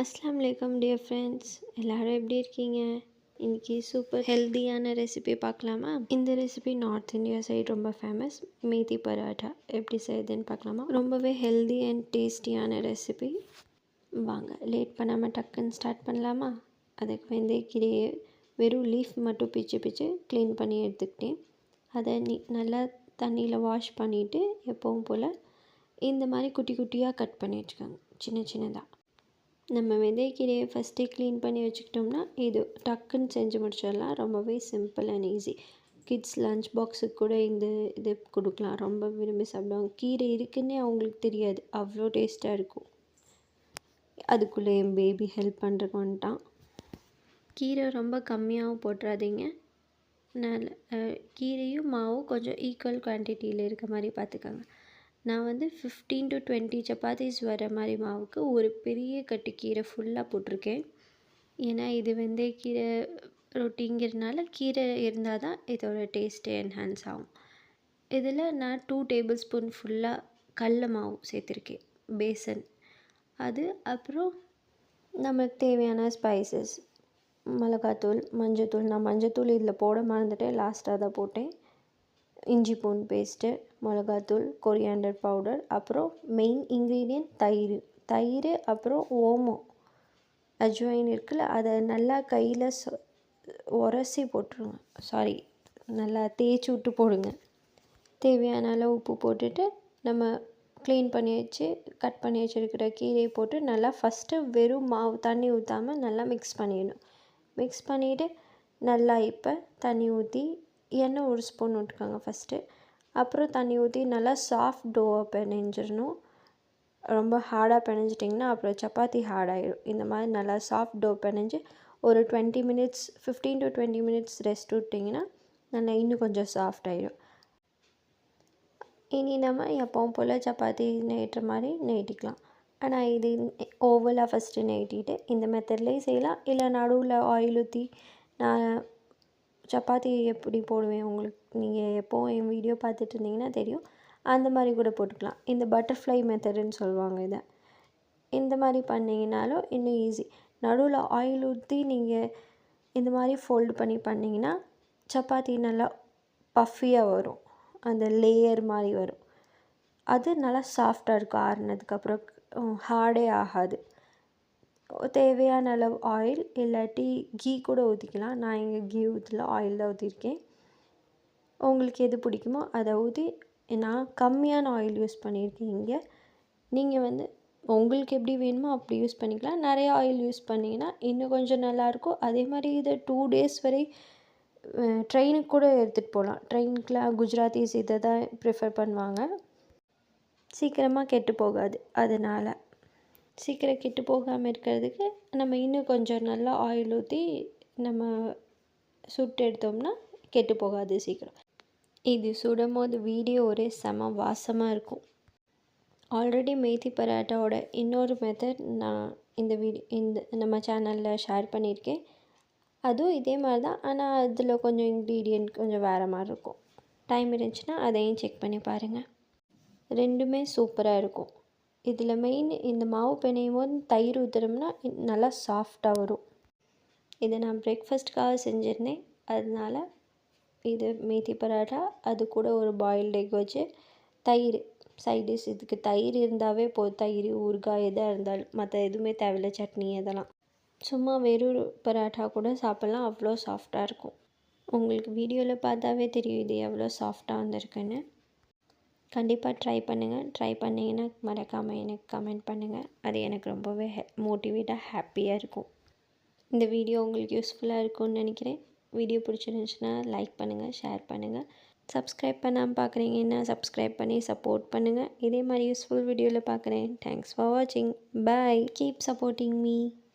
அஸ்லாம் வலைக்கம் dear friends எல்லாரும் எப்படி இருக்கீங்க? இன்றைக்கி சூப்பர் ஹெல்த்தியான ரெசிபி பார்க்கலாமா? இந்த ரெசிபி நார்த் இந்தியா சைடு ரொம்ப ஃபேமஸ் மேத்தி பரோட்டா எப்படி செய்யுதுன்னு பார்க்கலாமா? ரொம்பவே ஹெல்தி அண்ட் டேஸ்டியான ரெசிபி வாங்க லேட் பண்ணாமல் டக்குன்னு ஸ்டார்ட் பண்ணலாமா? அதுக்கு வந்து வெந்தயக்கீரையை வெறும் லீஃப் மட்டும் பிச்சு பிச்சு க்ளீன் பண்ணி எடுத்துக்கிட்டேன். அதை நீ நல்லா தண்ணியில் வாஷ் பண்ணிவிட்டு எப்பவும் போல் இந்த மாதிரி குட்டி குட்டியாக கட் பண்ணி வச்சுக்கோங்க. சின்ன சின்னதாக நம்ம வெந்தயக்கீரையை ஃபஸ்ட்டே க்ளீன் பண்ணி வச்சுக்கிட்டோம்னா இது டக்குன்னு செஞ்சு முடிச்சிடலாம். ரொம்பவே simple and easy kids lunch பாக்ஸுக்கு கூட இந்த இது கொடுக்கலாம். ரொம்ப விரும்பி சாப்பிடுவாங்க. கீரை இருக்குன்னே அவங்களுக்கு தெரியாது. அவ்வளோ டேஸ்ட்டாக இருக்கும். அதுக்குள்ளே என் பேபி ஹெல்ப் பண்ணுறக்கு வந்துட்டான். கீரை ரொம்ப கம்மியாகவும் போட்டுறாதீங்க. நல்ல கீரையும் மாவும் கொஞ்சம் ஈக்குவல் குவான்டிட்டியில் இருக்க மாதிரி பார்த்துக்கோங்க. நான் வந்து ஃபிஃப்டீன் டு டுவெண்ட்டி சப்பாத்திஸ் வர மாதிரி மாவுக்கு ஒரு பெரிய கட்டு கீரை ஃபுல்லாக போட்டிருக்கேன். ஏன்னா இது வந்து கீரை ரொட்டிங்கிறதுனால கீரை இருந்தால் தான் இதோட டேஸ்ட்டு என்ஹான்ஸ் ஆகும். இதில் நான் டூ டேபிள் ஸ்பூன் ஃபுல்லாக கடல மாவு சேர்த்துருக்கேன் பேசன் அது அப்புறம் நமக்கு தேவையான ஸ்பைசஸ் மிளகாத்தூள் மஞ்சத்தூள். நான் மஞ்சத்தூள் இதில் போட மறந்துட்டேன். லாஸ்ட்டாக தான் போட்டேன். இஞ்சி பூண்டு பேஸ்ட்டு மிளகாத்தூள் கொரியாண்டர் பவுடர் அப்புறம் மெயின் இன்க்ரீடியன்ட் தயிர். தயிர் அப்புறம் ஓமம். அஜ்வைன் இருக்குல்ல அதை நல்லா கையில் உரசி போட்டுருங்க. சாரி நல்லா தேய்ச்சி விட்டு போடுங்க. தேவையான அளவு உப்பு போட்டுட்டு நம்ம க்ளீன் பண்ணி வச்சு கட் பண்ணி வச்சுருக்கிற கீரையை போட்டு நல்லா ஃபஸ்ட்டு வெறும் மாவு தண்ணி ஊற்றாமல் நல்லா மிக்ஸ் பண்ணிடணும். மிக்ஸ் பண்ணிவிட்டு நல்லா இப்போ தண்ணி ஊற்றி எண்ணெய் ஒரு ஸ்பூன் விட்டுக்கோங்க ஃபஸ்ட்டு அப்புறம் தண்ணி ஊற்றி நல்லா சாஃப்ட் டோவாக பிணைஞ்சிடணும். ரொம்ப ஹார்டாக பிணைஞ்சிட்டிங்கன்னா அப்புறம் சப்பாத்தி ஹார்டாகிடும் இந்த மாதிரி நல்லா சாஃப்ட் டோ பிணைஞ்சு ஒரு twenty minutes fifteen to twenty minutes rest விட்டிங்கன்னா நல்லா இன்னும் கொஞ்சம் சாஃப்ட் ஆகிடும் இனி நம்ம எப்பவும் போல் சப்பாத்தி நெய்ட்டுற மாதிரி நெய்ட்டிக்கலாம் ஆனால் இது ஓவலாக ஃபஸ்ட்டு நெய்ட்டிட்டு இந்த மெத்தட்லேயும் செய்யலாம். இல்லை நடுவில் ஆயில் ஊற்றி நான் சப்பாத்தி எப்படி போடுவேன் உங்களுக்கு நீங்கள் எப்போவும் என் வீடியோ பார்த்துட்டு இருந்தீங்கன்னா தெரியும். அந்த மாதிரி கூட போட்டுக்கலாம். இந்த பட்டர்ஃப்ளை மெத்தடுன்னு சொல்லுவாங்க இதை. இந்த மாதிரி பண்ணிங்கனாலும் இன்னும் ஈஸி நடுவில் ஆயில் ஊற்றி நீங்கள் இந்த மாதிரி ஃபோல்டு பண்ணி பண்ணிங்கன்னா சப்பாத்தி நல்லா பஃபியாக வரும். அந்த லேயர் மாதிரி வரும். அது நல்லா சாஃப்டாக இருக்கும். ஆறுனதுக்கப்புறம் ஹார்டே ஆகாது. தேவையான அளவு ஆயில் இல்லாட்டி கீ கூட ஊற்றிக்கலாம் நான் இங்கே கீ ஊற்றல ஆயில் தான் ஊற்றிருக்கேன் உங்களுக்கு எது பிடிக்குமோ அதை ஊற்றி நான் கம்மியான ஆயில் யூஸ் பண்ணியிருக்கேன் இங்கே. நீங்கள் வந்து உங்களுக்கு எப்படி வேணுமோ அப்படி யூஸ் பண்ணிக்கலாம். நிறைய ஆயில் யூஸ் பண்ணிங்கன்னா இன்னும் கொஞ்சம் நல்லாயிருக்கும் அதே மாதிரி இதை டூ டேஸ் வரை ட்ரெயினுக்கு கூட எடுத்துகிட்டு போகலாம். ட்ரெயினுக்குலாம் குஜராத்திஸ் இதை தான் ப்ரிஃபர் பண்ணுவாங்க. சீக்கிரமாக கெட்டு போகாது. அதனால் சீக்கிரம் கெட்டு போகாமல் இருக்கிறதுக்கு நம்ம இன்னும் கொஞ்சம் நல்லா ஆயில் ஊற்றி நம்ம சுட்டு எடுத்தோம்னா கெட்டு போகாது சீக்கிரம். இது சுடும் போது வீடியோ ஒரே செம வாசமாக இருக்கும். ஆல்ரெடி மேத்தி பராட்டாவோட இன்னொரு மெத்தட் நான் இந்த வீடியோ இந்த நம்ம சேனலில் ஷேர் பண்ணியிருக்கேன். அதுவும் இதே மாதிரி தான். ஆனால் அதில் கொஞ்சம் இன்க்ரீடியன்ட் கொஞ்சம் வேறு மாதிரி இருக்கும். டைம் இருந்துச்சுன்னா அதையும் செக் பண்ணி பாருங்கள் ரெண்டுமே சூப்பராக இருக்கும். இதில் மெயின் இந்த மாவு பிணையும் போது தயிர் ஊற்றுறோம்னா நல்லா சாஃப்டாக வரும். இதை நான் பிரேக்ஃபாஸ்ட்டுக்காக செஞ்சுருந்தேன். அதனால் இது மேத்தி பரோட்டா அது கூட ஒரு பாயில்டு எக் வச்சு தயிர் சைடிஷ் இதுக்கு தயிர் இருந்தாவே போதும். தயிர் ஊறுகாய் எதாக இருந்தாலும். மற்ற எதுவுமே தேவையில்ல. சட்னி இதெல்லாம் சும்மா வெறும் பரோட்டா கூட சாப்பிட்லாம். அவ்வளோ சாஃப்டாக இருக்கும். உங்களுக்கு வீடியோவில் பார்த்தாவே தெரியும் இது எவ்வளோ சாஃப்டாக வந்திருக்குன்னு. கண்டிப்பாக ட்ரை பண்ணுங்கள் ட்ரை பண்ணிங்கன்னா மறக்காமல் எனக்கு கமெண்ட் பண்ணுங்கள் அது எனக்கு ரொம்பவே ஹெ மோட்டிவேட்டாக ஹாப்பியாக இருக்கும். இந்த வீடியோ உங்களுக்கு யூஸ்ஃபுல்லாக இருக்கும்னு நினைக்கிறேன். வீடியோ பிடிச்சிருந்துச்சுன்னா லைக் பண்ணுங்கள் ஷேர் பண்ணுங்கள் சப்ஸ்கிரைப் பண்ணாமல் பார்க்குறீங்கன்னா சப்ஸ்கிரைப் பண்ணி சப்போர்ட் பண்ணுங்கள் இதே மாதிரி யூஸ்ஃபுல் வீடியோவில் பார்க்குறேன் தேங்க்ஸ் ஃபார் வாட்சிங் பாய் கீப் சப்போர்ட்டிங் மீ